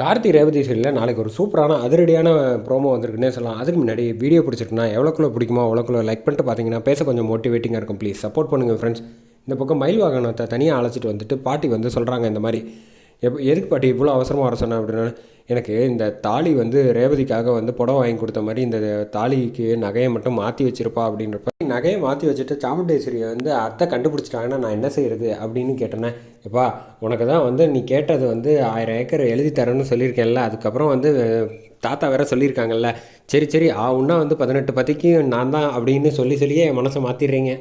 கார்த்தி ரேவதி சைடில் நாளைக்கு ஒரு சூப்பரான அதிரடியான ப்ரோமோ வந்திருக்குன்னே சொல்லலாம். அதுக்கு முன்னாடி வீடியோ பிடிச்சிருக்குன்னா எவ்வளோக்குள்ள பிடிக்குமோ அவ்வளோக்குள்ள லைக் பண்ணிட்டு பார்த்தீங்கன்னா பேச கொஞ்சம் மோட்டிவேட்டிங்காக இருக்கும். ப்ளீஸ் சப்போர்ட் பண்ணுங்கள் ஃப்ரெண்ட்ஸ் இந்த பக்கம் மயில் வாகனத்தை தனியாக அழைச்சிட்டு வந்துட்டு பாட்டி வந்து சொல்கிறாங்க இந்த மாதிரி. எப் எதுக்கு பாட்டி இவ்வளோ அவசரமாக வர சொன்னேன் அப்படின்னா எனக்கு இந்த தாலி வந்து ரேவதிக்காக வந்து புடவை வாங்கி கொடுத்த மாதிரி இந்த தாலிக்கு நகையை மட்டும் மாற்றி வச்சுருப்பா அப்படின்றப்ப நகையை மாற்றி வச்சுட்டு சாமுண்டேஸ்வரியை வந்து அத்தை கண்டுபிடிச்சிட்டாங்கன்னா நான் என்ன செய்கிறது அப்படின்னு கேட்டேனே எப்பா உனக்கு தான் வந்து நீ கேட்டது வந்து ஆயிரம் ஏக்கர் எழுதி தரேன்னு சொல்லியிருக்கேன்ல அதுக்கப்புறம் வந்து தாத்தா வேற சொல்லியிருக்காங்கல்ல சரி சரி ஆ உன்னா வந்து பதினெட்டு பத்திக்கு நான் தான் அப்படின்னு சொல்லி சொல்லியே என் மனசை மாற்றிடுறீங்க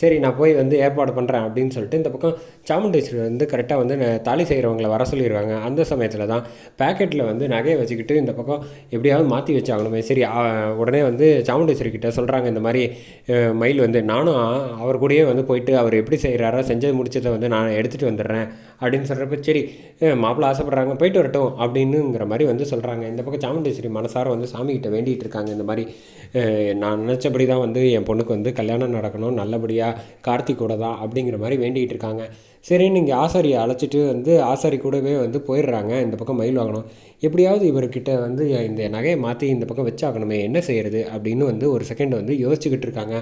சரி நான் போய் வந்து ஏற்பாடு பண்ணுறேன் அப்படின்னு சொல்லிட்டு இந்த பக்கம் சாமுண்டேஸ்வரி வந்து கரெக்டாக வந்து தாலி செய்கிறவங்கள வர சொல்லிடுவாங்க அந்த சமயத்தில் தான் பேக்கெட்டில் வந்து நகையை வச்சுக்கிட்டு இந்த பக்கம் எப்படியாவது மாற்றி வச்சாகணுமே. சரி உடனே வந்து சாமுண்டேஸ்வரி கிட்ட சொல்கிறாங்க இந்த மாதிரி மயில் வந்து நானும் அவர் கூடயே வந்து போயிட்டு அவர் எப்படி செய்கிறாரோ செஞ்சது முடிச்சதை வந்து நான் எடுத்துகிட்டு வந்துடுறேன். அப்படின்னு சொல்கிறப்ப சரி மாப்பிள்ளை ஆசைப்பட்றாங்க போயிட்டு வரட்டும். அப்படின்னுங்கிற மாதிரி வந்து சொல்கிறாங்க இந்த பக்கம் சாமுண்டேஸ்வரி மனசார வந்து சாமிகிட்ட வேண்டிகிட்டு இருக்காங்க. இந்த மாதிரி நான் நினச்சபடி தான் வந்து என் பொண்ணுக்கு வந்து கல்யாணம் நடக்கணும். நல்லபடியாக கார்த்திக் கூட தான் அப்படிங்கிற மாதிரி வேண்டிகிட்டு இருக்காங்க. சரின்னு இங்கே ஆசாரியை அழைச்சிட்டு வந்து ஆசாரி கூடவே வந்து போயிடுறாங்க. இந்த பக்கம் மயில் வாங்கணும் எப்படியாவது இவர்கிட்ட வந்து இந்த நகையை மாற்றி இந்த பக்கம் வச்சாகணுமே என்ன செய்கிறது அப்படின்னு வந்து ஒரு செகண்ட் வந்து யோசிச்சுக்கிட்டு இருக்காங்க.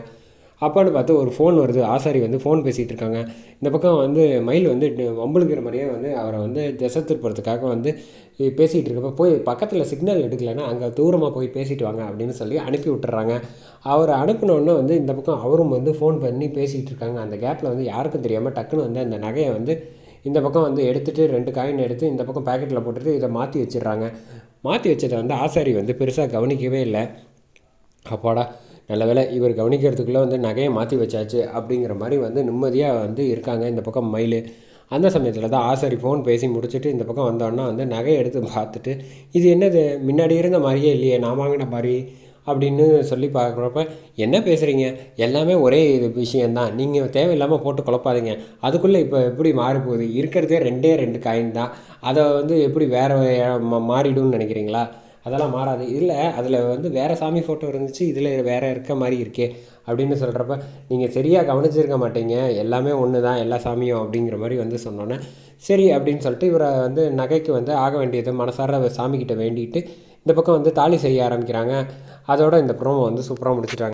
அப்பான்னு பார்த்து ஒரு ஃபோன் வருது. ஆசாரி வந்து ஃபோன் பேசிகிட்டு இருக்காங்க. இந்த பக்கம் வந்து மயில் வந்து ட- மாதிரியே வந்து அவரை வந்து திசை திருப்புறதுக்காக வந்து பேசிகிட்டு இருக்கப்போ போய் பக்கத்தில் சிக்னல் எடுக்கலைன்னா அங்கே தூரமாக போய் பேசிட்டு வாங்க அப்படின்னு சொல்லி அனுப்பி விட்டுறாங்க. அவரை அனுப்பினோடனே வந்து இந்த பக்கம் அவரும் வந்து ஃபோன் பண்ணி பேசிகிட்டு இருக்காங்க. அந்த கேப்பில் வந்து யாருக்கும் தெரியாமல் டக்குன்னு வந்து அந்த நகையை வந்து இந்த பக்கம் வந்து எடுத்துகிட்டு ரெண்டு காயின் எடுத்து இந்த பக்கம் பேக்கெட்டில் போட்டுட்டு இதை மாற்றி வச்சிடுறாங்க. மாற்றி வச்சதை வந்து ஆசாரி வந்து பெருசாக கவனிக்கவே இல்லை. அப்பாடா. நல்ல வேலை இவர் கவனிக்கிறதுக்குள்ளே வந்து நகையை மாற்றி வச்சாச்சு அப்படிங்கிற மாதிரி வந்து நிம்மதியாக வந்து இருக்காங்க இந்த பக்கம் மயில். அந்த சமயத்தில் தான் ஆசாரி ஃபோன் பேசி முடிச்சுட்டு இந்த பக்கம் வந்தோன்னா வந்து நகையை எடுத்து பார்த்துட்டு இது என்னது? முன்னாடி இருந்த மாதிரியே இல்லையே நான் வாங்கின மாதிரி அப்படின்னு சொல்லி பார்க்குறப்ப என்ன பேசுகிறீங்க எல்லாமே ஒரே இது விஷயந்தான் நீங்கள் தேவையில்லாமல் போட்டு குழப்பாதீங்க. அதுக்குள்ளே இப்போ எப்படி மாறி போகுது? இருக்கிறதே ரெண்டே ரெண்டு காயின் தான். அதை வந்து எப்படி வேறு மாறிடும்னு நினைக்கிறீங்களா? அதெல்லாம் மாறாது. இல்லை அதில் வந்து வேறு சாமி ஃபோட்டோ இருந்துச்சு இதில் வேறு இருக்க மாதிரி இருக்கே அப்படின்னு சொல்கிறப்ப நீங்கள் சரியாக கவனிச்சிருக்க மாட்டீங்க. எல்லாமே ஒன்று தான் எல்லா சாமியும் அப்படிங்கிற மாதிரி வந்து சொன்னோன்னே சரி அப்படின்னு சொல்லிட்டு இவரை வந்து நகைக்கு வந்து ஆக வேண்டியது மனசார சாமிக்கிட்ட வேண்டிட்டு இந்த பக்கம் வந்து தாலி செய்ய ஆரம்பிக்கிறாங்க. அதோட இந்த ப்ரோமோ வந்து சூப்பராக முடிச்சுட்டாங்க.